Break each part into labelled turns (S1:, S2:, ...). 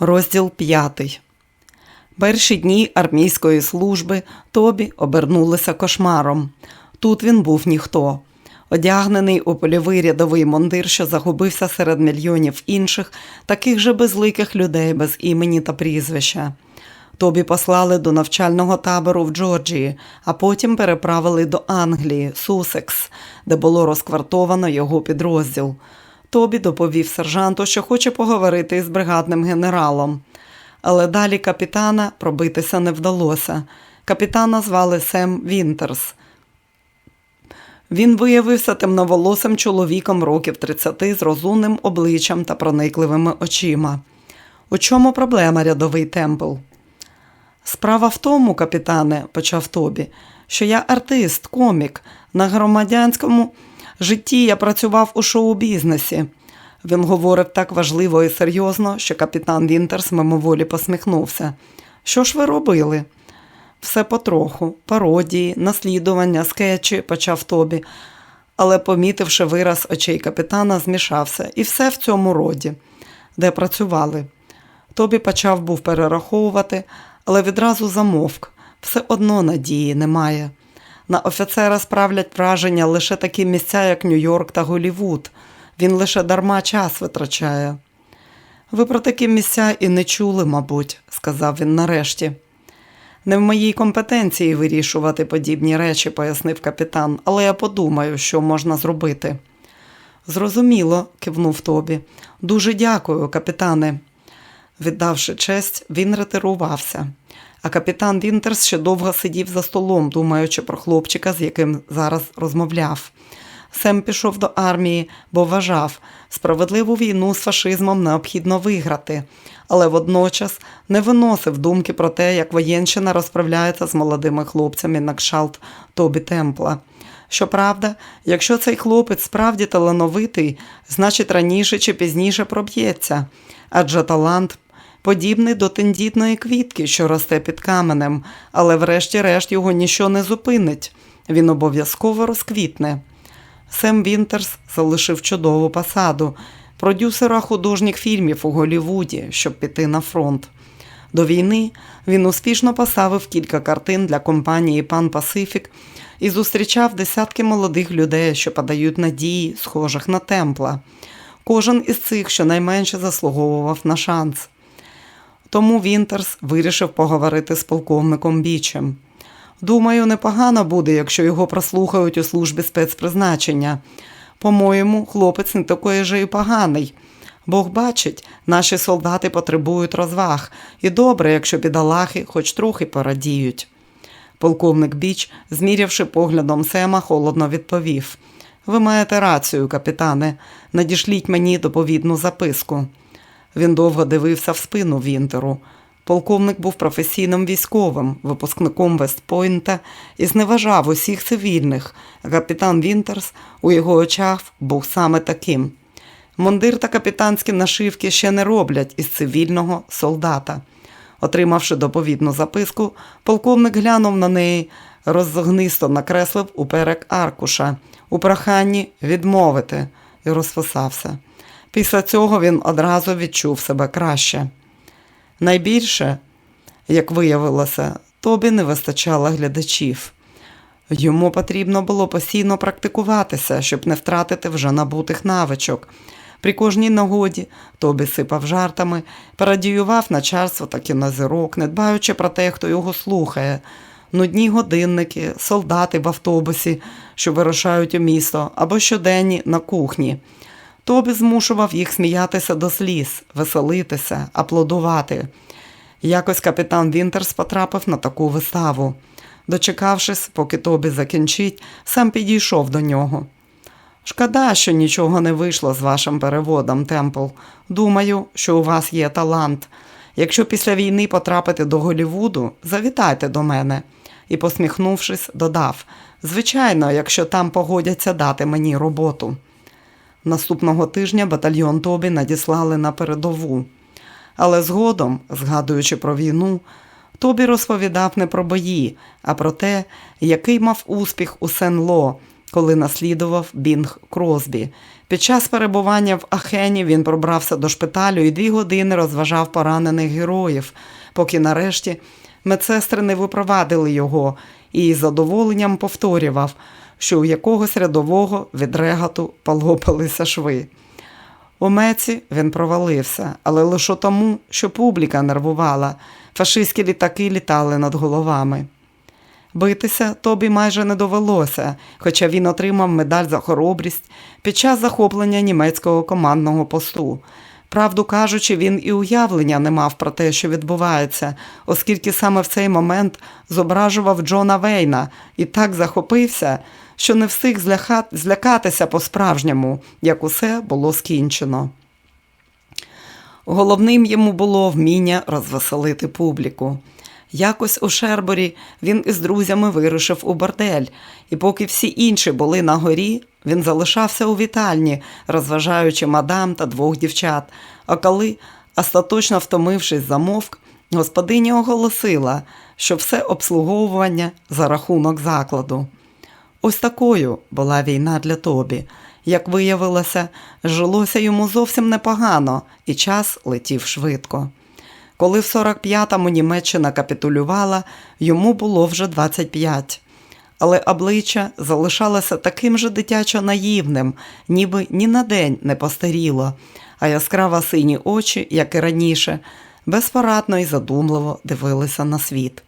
S1: Розділ 5. Перші дні армійської служби Тобі обернулися кошмаром. Тут він був ніхто. Одягнений у польовий рядовий мундир, що загубився серед мільйонів інших, таких же безликих людей без імені та прізвища. Тобі послали до навчального табору в Джорджії, а потім переправили до Англії, Сусекс, де було розквартовано його підрозділ. Тобі доповів сержанту, що хоче поговорити із бригадним генералом. Але далі капітана пробитися не вдалося. Капітана звали Сем Вінтерс. Він виявився темноволосим чоловіком років 30 з розумним обличчям та проникливими очима. У чому проблема, рядовий темпл? Справа в тому, капітане, почав Тобі, що я артист, комік. На громадянському житті я працював у шоу-бізнесі. Він говорив так важливо і серйозно, що капітан Вінтерс мимоволі посміхнувся. Що ж ви робили? Все потроху, пародії, наслідування, скетчі, почав Тобі, але, помітивши вираз очей капітана, змішався. І все в цьому роді, де працювали. Тобі почав був перераховувати, але відразу замовк. Все одно надії немає. На офіцера справлять враження лише такі місця, як Нью-Йорк та Голівуд. Він лише дарма час витрачає. Ви про такі місця і не чули, мабуть, сказав він нарешті. Не в моїй компетенції вирішувати подібні речі, пояснив капітан, але я подумаю, що можна зробити. Зрозуміло, кивнув Тобі. Дуже дякую, капітане. Віддавши честь, він ретирувався, а капітан Вінтерс ще довго сидів за столом, думаючи про хлопчика, з яким зараз розмовляв. Сем пішов до армії, бо вважав, справедливу війну з фашизмом необхідно виграти, але водночас не виносив думки про те, як воєнщина розправляється з молодими хлопцями на кшалт Тобі Темпла. Щоправда, якщо цей хлопець справді талановитий, значить раніше чи пізніше проб'ється, адже талант подібний до тендітної квітки, що росте під каменем, але врешті-решт його ніщо не зупинить. Він обов'язково розквітне. Сем Вінтерс залишив чудову посаду продюсера художніх фільмів у Голлівуді, щоб піти на фронт. До війни він успішно поставив кілька картин для компанії Пан Пасифік і зустрічав десятки молодих людей, що подають надії, схожих на темпла. Кожен із цих щонайменше заслуговував на шанс. Тому Вінтерс вирішив поговорити з полковником Бічем. Думаю, непогано буде, якщо його прослухають у службі спецпризначення. По-моєму, хлопець не такий же і поганий. Бог бачить, наші солдати потребують розваг, і добре, якщо бідолахи хоч трохи порадіють. Полковник Біч, змірявши поглядом Сема, холодно відповів: Ви маєте рацію, капітане, надішліть мені доповідну записку. Він довго дивився в спину Вінтеру. Полковник був професійним військовим, випускником Вестпойнта і зневажав усіх цивільних. Капітан Вінтерс у його очах був саме таким. Мундир та капітанські нашивки ще не роблять із цивільного солдата. Отримавши доповідну записку, полковник глянув на неї, розгнисто накреслив уперек аркуша, у проханні відмовити і розписався. Після цього він одразу відчув себе краще. Найбільше, як виявилося, тобі не вистачало глядачів. Йому потрібно було постійно практикуватися, щоб не втратити вже набутих навичок. При кожній нагоді Тобі сипав жартами, парадіював начальство та кінозірок, не дбаючи про те, хто його слухає. Нудні годинники, солдати в автобусі, що вирушають у місто, або щоденні на кухні. Тобі змушував їх сміятися до сліз, веселитися, аплодувати. Якось капітан Вінтерс потрапив на таку виставу. Дочекавшись, поки Тобі закінчить, сам підійшов до нього. Шкода, що нічого не вийшло з вашим переводом, Темпл. Думаю, що у вас є талант. Якщо після війни потрапите до Голівуду, завітайте до мене. І, посміхнувшись, додав звичайно, якщо там погодяться дати мені роботу. Наступного тижня батальйон Тобі надіслали на передову. Але згодом, згадуючи про війну, Тобі розповідав не про бої, а про те, який мав успіх у Сен-Ло коли наслідував Бінг Кросбі. Під час перебування в Ахені він пробрався до шпиталю і дві години розважав поранених героїв, поки нарешті медсестри не випровадили його і із задоволенням повторював, що у якогось рядового від регату полопалися шви. У Меці він провалився, але лише тому, що публіка нервувала, фашистські літаки літали над головами. Битися тобі майже не довелося, хоча він отримав медаль за хоробрість під час захоплення німецького командного посту. Правду кажучи, він і уявлення не мав про те, що відбувається, оскільки саме в цей момент зображував Джона Вейна і так захопився, що не встиг злякатися по-справжньому, як усе було скінчено. Головним йому було вміння розвеселити публіку. Якось у Шерборі він із друзями вирушив у бордель, і поки всі інші були на горі, він залишався у вітальні, розважаючи мадам та двох дівчат. А коли, остаточно втомившись, замовк, господиня оголосила, що все обслуговування за рахунок закладу. Ось такою була війна для Тобі. Як виявилося, жилося йому зовсім непогано, і час летів швидко. Коли в 45-му Німеччина капітулювала, йому було вже 25. Але обличчя залишалося таким же дитячо наївним, ніби ні на день не постаріло, а яскраво сині очі, як і раніше, безпорадно і задумливо дивилися на світ.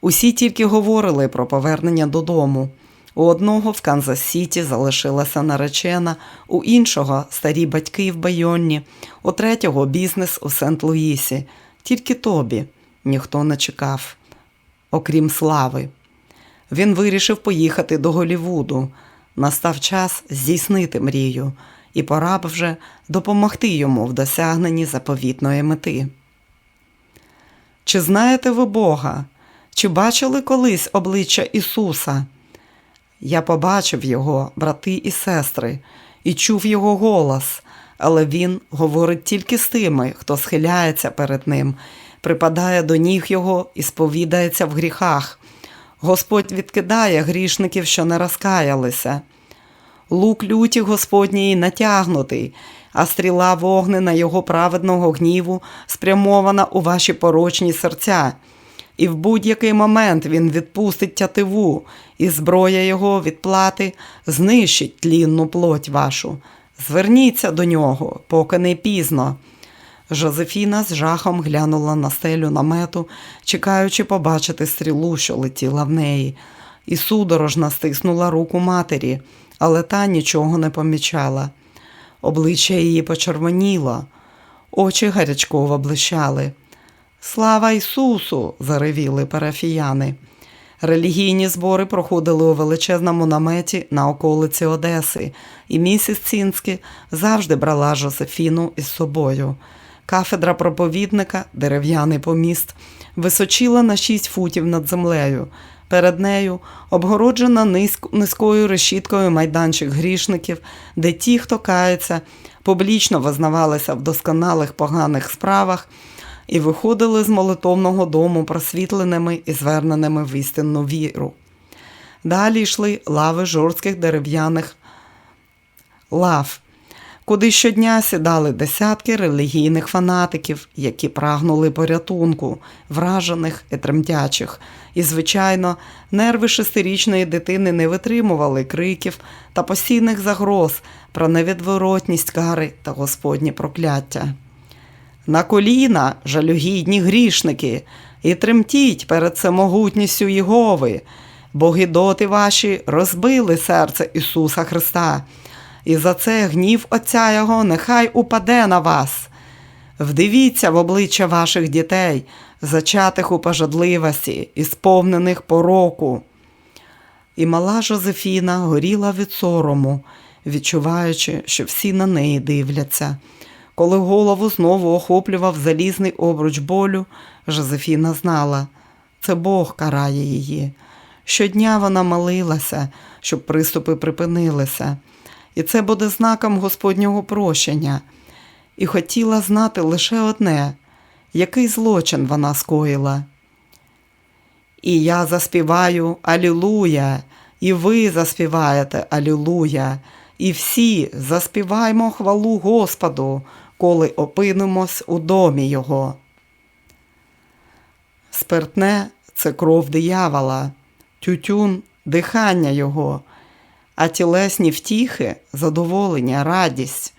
S1: Усі тільки говорили про повернення додому. У одного в Канзас Сіті залишилася наречена, у іншого старі батьки в Байонні, у третього бізнес у Сент-Луїсі. Тільки тобі ніхто не чекав, окрім слави. Він вирішив поїхати до Голівуду. Настав час здійснити мрію, і пора б вже допомогти йому в досягненні заповітної мети. Чи знаєте ви Бога? Чи бачили колись обличчя Ісуса? Я побачив його, брати і сестри, і чув його голос, але він говорить тільки з тими, хто схиляється перед ним, припадає до ніг його і сповідається в гріхах. Господь відкидає грішників, що не розкаялися. Лук люті Господній натягнутий, а стріла вогнена його праведного гніву спрямована у ваші порочні серця. І в будь-який момент він відпустить тятиву, і зброя його відплати знищить тлінну плоть вашу. Зверніться до нього, поки не пізно. Жозефіна з жахом глянула на стелю намету, чекаючи побачити стрілу, що летіла в неї, і судорожно стиснула руку матері, але та нічого не помічала. Обличчя її почервоніло, очі гарячково блищали. Слава Ісусу! заревіли парафіяни. Релігійні збори проходили у величезному наметі на околиці Одеси, і місіс Цінські завжди брала Жозефіну із собою. Кафедра проповідника, дерев'яний поміст, височила на шість футів над землею. Перед нею обгороджена низьк, низькою решіткою майданчик грішників, де ті, хто кається, публічно визнавалися в досконалих поганих справах і виходили з молитовного дому просвітленими і зверненими в істинну віру. Далі йшли лави жорстких дерев'яних лав, куди щодня сідали десятки релігійних фанатиків, які прагнули порятунку, вражених і тремтячих. І, звичайно, нерви шестирічної дитини не витримували криків та постійних загроз про невідворотність кари та Господні прокляття. На коліна, жалюгідні грішники, і тремтіть перед всемогутністю Єгови, бо гідоти ваші розбили серце Ісуса Христа, і за це гнів Отця Його нехай упаде на вас. Вдивіться в обличчя ваших дітей, зачатих у пожадливості і сповнених пороку. І мала Жозефіна горіла від сорому, відчуваючи, що всі на неї дивляться. Коли голову знову охоплював залізний обруч болю, Жозефіна знала, це Бог карає її. Щодня вона молилася, щоб приступи припинилися, і це буде знаком Господнього прощення, і хотіла знати лише одне, який злочин вона скоїла. І я заспіваю Алілуя, І ви заспіваєте Алілуя, і всі заспіваймо хвалу Господу, коли опинимось у домі Його. Спиртне це кров диявола, тютюн дихання Його, а тілесні втіхи задоволення, радість.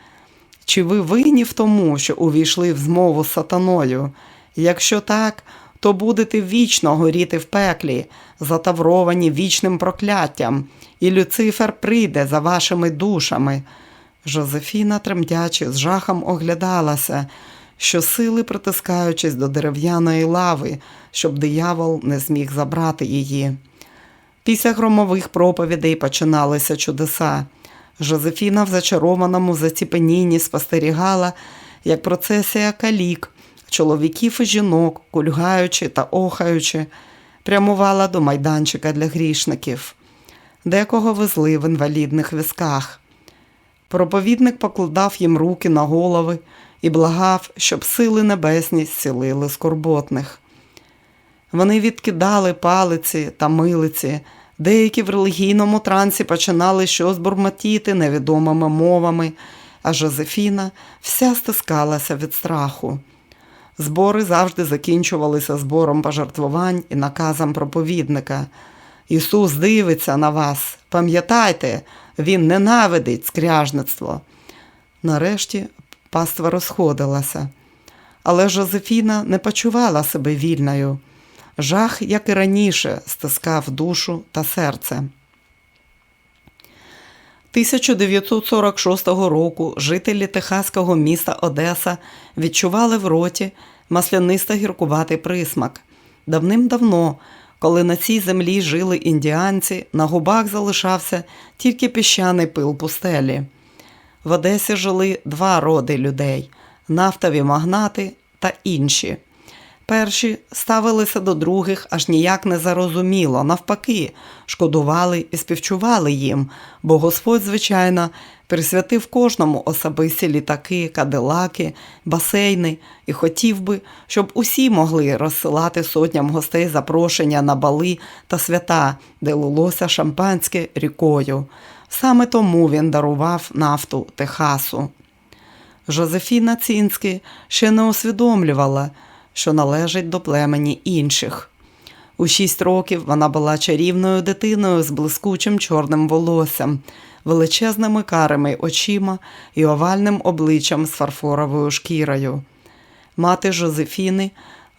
S1: Чи ви винні в тому, що увійшли в змову з сатаною? Якщо так, то будете вічно горіти в пеклі, затавровані вічним прокляттям, і Люцифер прийде за вашими душами. Жозефіна, тремтячи, з жахом оглядалася, що сили притискаючись до дерев'яної лави, щоб диявол не зміг забрати її. Після громових проповідей починалися чудеса. Жозефіна в зачарованому заціпенінні спостерігала, як процесія калік, чоловіків і жінок, кульгаючи та охаючи, прямувала до майданчика для грішників. Декого везли в інвалідних візках. Проповідник покладав їм руки на голови і благав, щоб сили небесні зцілили скорботних. Вони відкидали палиці та милиці, деякі в релігійному трансі починали щось бурмотіти невідомими мовами, а Жозефіна вся стискалася від страху. Збори завжди закінчувалися збором пожертвувань і наказом проповідника. Ісус дивиться на вас, пам'ятайте, Він ненавидить скряжництво. Нарешті паства розходилася, але Жозефіна не почувала себе вільною. Жах, як і раніше, стискав душу та серце. 1946 року жителі техаського міста Одеса відчували в роті маслянисто гіркуватий присмак. Давним-давно, коли на цій землі жили індіанці, на губах залишався тільки піщаний пил пустелі. В Одесі жили два роди людей нафтові магнати та інші. Перші ставилися до других аж ніяк не зарозуміло, навпаки, шкодували і співчували їм, бо Господь, звичайно, присвятив кожному особисті літаки, кадилаки, басейни і хотів би, щоб усі могли розсилати сотням гостей запрошення на бали та свята, де лилося шампанське рікою. Саме тому він дарував нафту Техасу. Жозефіна Цінський ще не усвідомлювала, що належить до племені інших. У шість років вона була чарівною дитиною з блискучим чорним волоссям, величезними карими очима і овальним обличчям з фарфоровою шкірою. Мати Жозефіни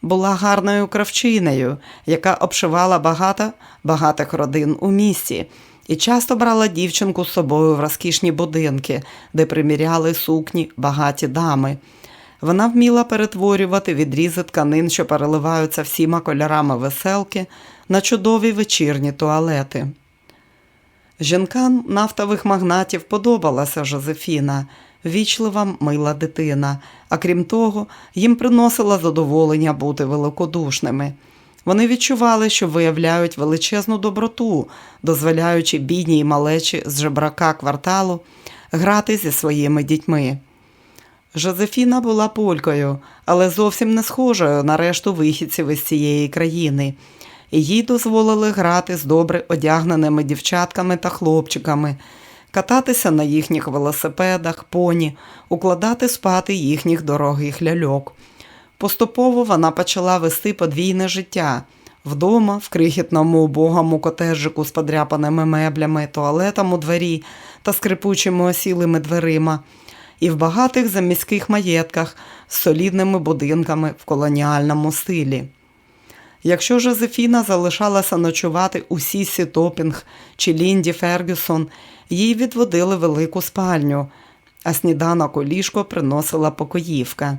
S1: була гарною кравчинею, яка обшивала багато багатих родин у місті, і часто брала дівчинку з собою в розкішні будинки, де приміряли сукні багаті дами. Вона вміла перетворювати відрізи тканин, що переливаються всіма кольорами веселки, на чудові вечірні туалети. Жінкам нафтових магнатів подобалася Жозефіна, вічлива мила дитина, а крім того, їм приносила задоволення бути великодушними. Вони відчували, що виявляють величезну доброту, дозволяючи бідній малечі з жебрака кварталу грати зі своїми дітьми. Жозефіна була полькою, але зовсім не схожою на решту вихідців із цієї країни. Їй дозволили грати з добре одягненими дівчатками та хлопчиками, кататися на їхніх велосипедах, поні, укладати спати їхніх дорогих ляльок. Поступово вона почала вести подвійне життя вдома, в крихітному убогому котеджику з подряпаними меблями, туалетом у дворі та скрипучими осілими дверима, і в багатих заміських маєтках з солідними будинками в колоніальному стилі. Якщо Жозефіна залишалася ночувати у Сісі Топінг чи Лінді Фергюсон, їй відводили велику спальню, а сніданок у ліжко приносила покоївка.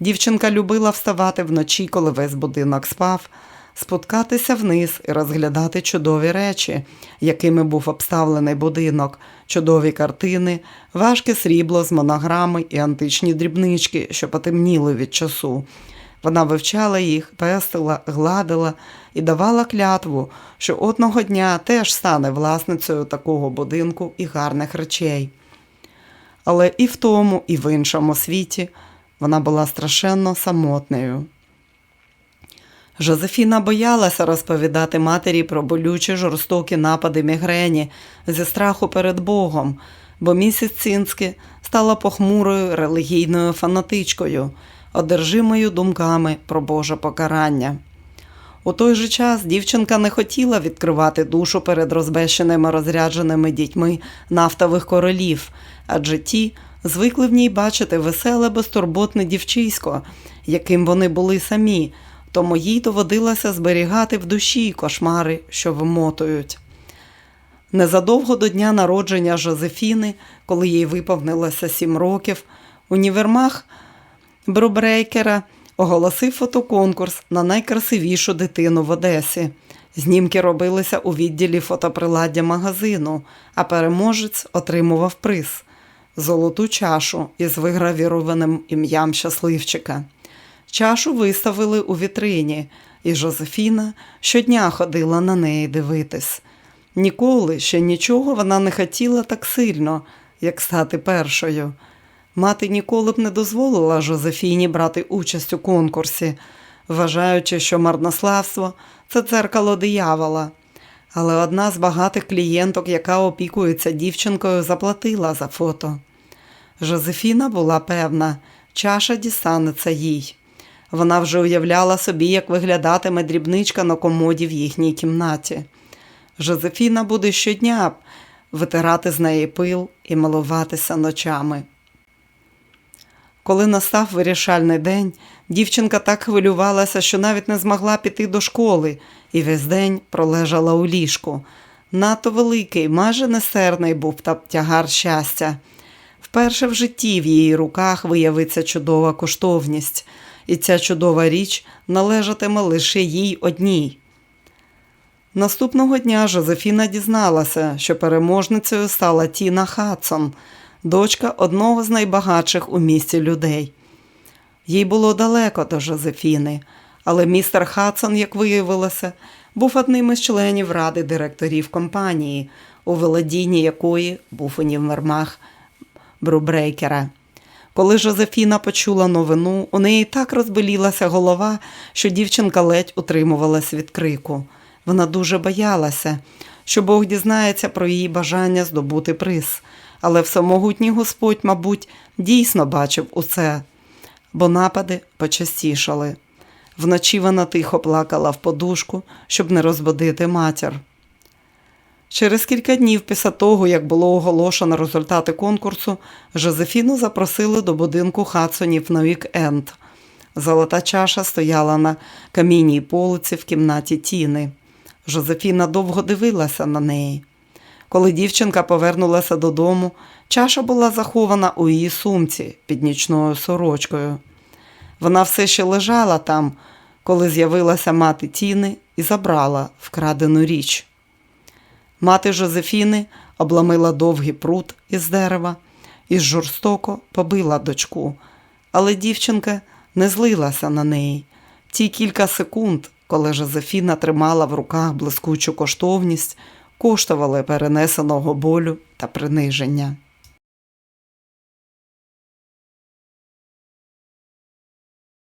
S1: Дівчинка любила вставати вночі, коли весь будинок спав, спускатися вниз і розглядати чудові речі, якими був обставлений будинок, чудові картини, важке срібло з монограми і античні дрібнички, що потемніли від часу. Вона вивчала їх, пестила, гладила і давала клятву, що одного дня теж стане власницею такого будинку і гарних речей. Але і в тому, і в іншому світі вона була страшенно самотною. Жозефіна боялася розповідати матері про болючі жорстокі напади мігрені зі страху перед Богом, бо місіс Цинськи стала похмурою релігійною фанатичкою, одержимою думками про Боже покарання. У той же час дівчинка не хотіла відкривати душу перед розбещеними розрядженими дітьми нафтових королів, адже ті звикли в ній бачити веселе, безтурботне дівчисько, яким вони були самі, тому їй доводилося зберігати в душі кошмари, що вимотують. Незадовго до дня народження Жозефіни, коли їй виповнилося сім років, універмаг Брубрейкера оголосив фотоконкурс на найкрасивішу дитину в Одесі. Знімки робилися у відділі фотоприладдя магазину, а переможець отримував приз золоту чашу із вигравірованим ім'ям щасливчика. Чашу виставили у вітрині, і Жозефіна щодня ходила на неї дивитись. Ніколи ще нічого вона не хотіла так сильно, як стати першою. Мати ніколи б не дозволила Жозефіні брати участь у конкурсі, вважаючи, що марнославство це дзеркало диявола. Але одна з багатих клієнток, яка опікується дівчинкою, заплатила за фото. Жозефіна була певна, чаша дістанеться їй. Вона вже уявляла собі, як виглядатиме дрібничка на комоді в їхній кімнаті. Жозефіна буде щодня витирати з неї пил і милуватися ночами. Коли настав вирішальний день, дівчинка так хвилювалася, що навіть не змогла піти до школи і весь день пролежала у ліжку. Надто великий, майже несерний був та тягар щастя. Вперше в житті в її руках виявиться чудова коштовність, і ця чудова річ належатиме лише їй одній. Наступного дня Жозефіна дізналася, що переможницею стала Тіна Хадсон, дочка одного з найбагатших у місті людей. Їй було далеко до Жозефіни, але містер Хадсон, як виявилося, був одним із членів ради директорів компанії, у володінні якої був універмаг Брубрейкера. Коли Жозефіна почула новину, у неї так розболілася голова, що дівчинка ледь утримувалась від крику. Вона дуже боялася, що Бог дізнається про її бажання здобути приз, але всемогутній Господь, мабуть, дійсно бачив усе, бо напади почастішали. Вночі вона тихо плакала в подушку, щоб не розбудити матір. Через кілька днів після того, як було оголошено результати конкурсу, Жозефіну запросили до будинку Хадсонів на вік-енд. Золота чаша стояла на камінній полиці в кімнаті Тіни. Жозефіна довго дивилася на неї. Коли дівчинка повернулася додому, чаша була захована у її сумці під нічною сорочкою. Вона все ще лежала там, коли з'явилася мати Тіни і забрала вкрадену річ. Мати Жозефіни обламила довгий прут із дерева і жорстоко побила дочку, але дівчинка не злилася на неї. Ті кілька секунд, коли Жозефіна тримала в руках блискучу коштовність, коштували перенесеного болю та приниження.